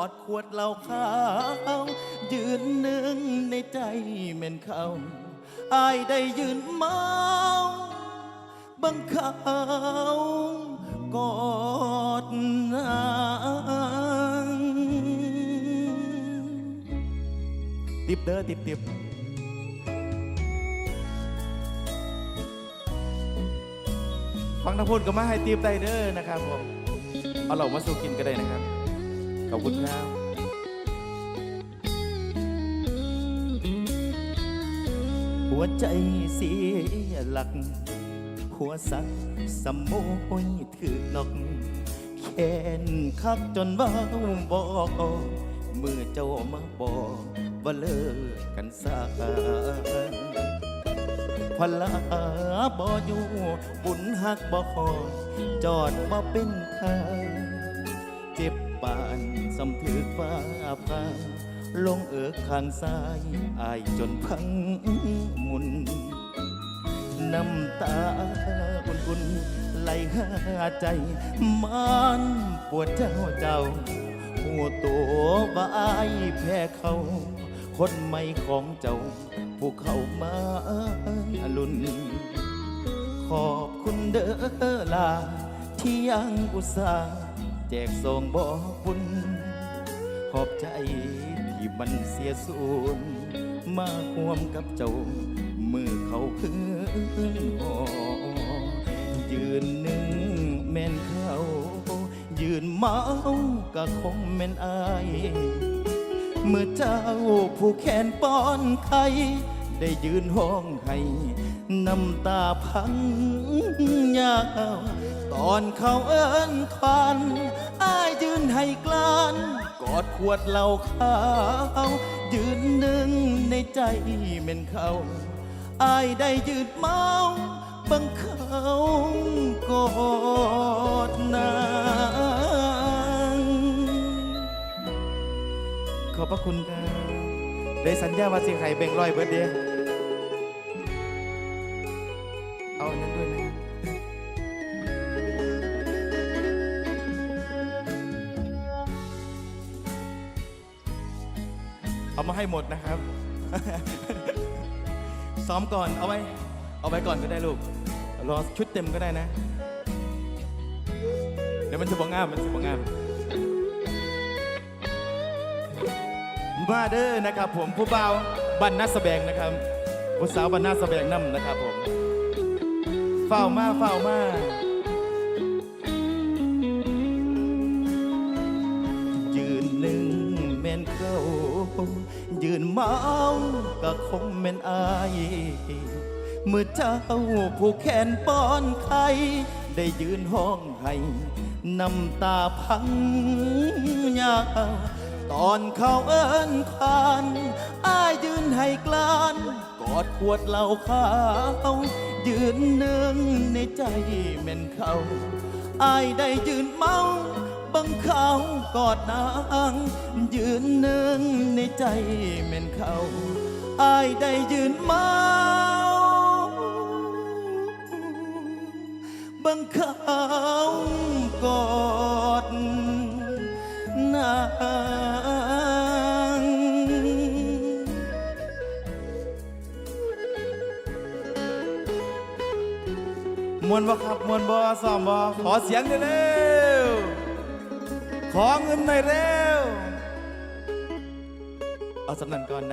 อดขวดเหล้าขาวยืนหนึ่งในใจแม่นเขาอายได้ยืนเมาบังเขากอดนางติบเด้อติบติบฟังน้ำพูดก็มาให้ติบได้เด้อนะครับผมเอาเหล่ามาสู่กินก็ได้นะครับ ขอบคุณครับหัวใจเสียหลัก หัวสักสมโมยถือนกแค้นคักจนว่าบอกมือเจ้ามาบอกว่าเลิกกันซาพลาบ่อยู่บุญหักบ่คอจอดบ่เป็นทางเจ็บปาน สำถือฟ้าพาลงเอิกข้างซ้ายอายจนพังมุน น้ำตาอุ่นๆไหลหาใจ มันปวดเจ้าเจ้าหัวตัวว่าอายแพ้เขา คนใหม่ของเจ้า ผู้เขามาลุน ขอบคุณเด้อลา ที่ยังอุตส่าห์แจกส่งบอกบุญ ขอบใจที่มันเสียสูญมาห่วมกับเจ้า มือเขาพื้นหอยืนหนึ่งแม่นเขายืนเมาก็คงแม่นอายเมื่อเจ้าผู้แขนป้อนไข่ได้ยืนห้องให้น้ำตาพังยาว ตอนเขาเอิ้นควันอายยืนให้กลานกอดขวดเหล้าขาวยืนหนึ่งในใจเม่นเขาอายได้ยืนเมาบังเขากอดนางขอบพระคุณครับได้สัญญาว่าสิไข่แบ่งร้อยเบิร์ดเดียเอานนั้ เอามาให้หมดนะครับ ซ้อมก่อนเอาไว้ เอาไว้ก่อนก็ได้ลูก รอชุดเต็มก็ได้นะ เดี๋ยวมันจะบองงามมันจะบองงามมาเด้อนะครับผมผู้บ่าวบันนาสแบงนะครับผู้สาวบันนาสแบงน้ำนะครับผมเฝ้ามาเฝ้ามา ยืนเมาก็คงแม่นอายเมื่อเจ้าผู้แขนป้อนไข่ได้ยืนห้องให้น้ำตาพังยาวตอนเขาเอิ้นคานอายยืนให้กลานกอดขวดเหล้าขาวยืนหนึ่งในใจแม่นเขาอายได้ยืนเมา บังเขากอดนาง ยืนหนึ่งในใจแม่นเขาอายได้ยืนเมาบังเขากอดนางมวนบ่ครับมวนบ่ซ้อมบ่ขอเสียงหน่อยเร็ว ขอเงินหน่อยเร็ว เอาสำนันก่อนนะ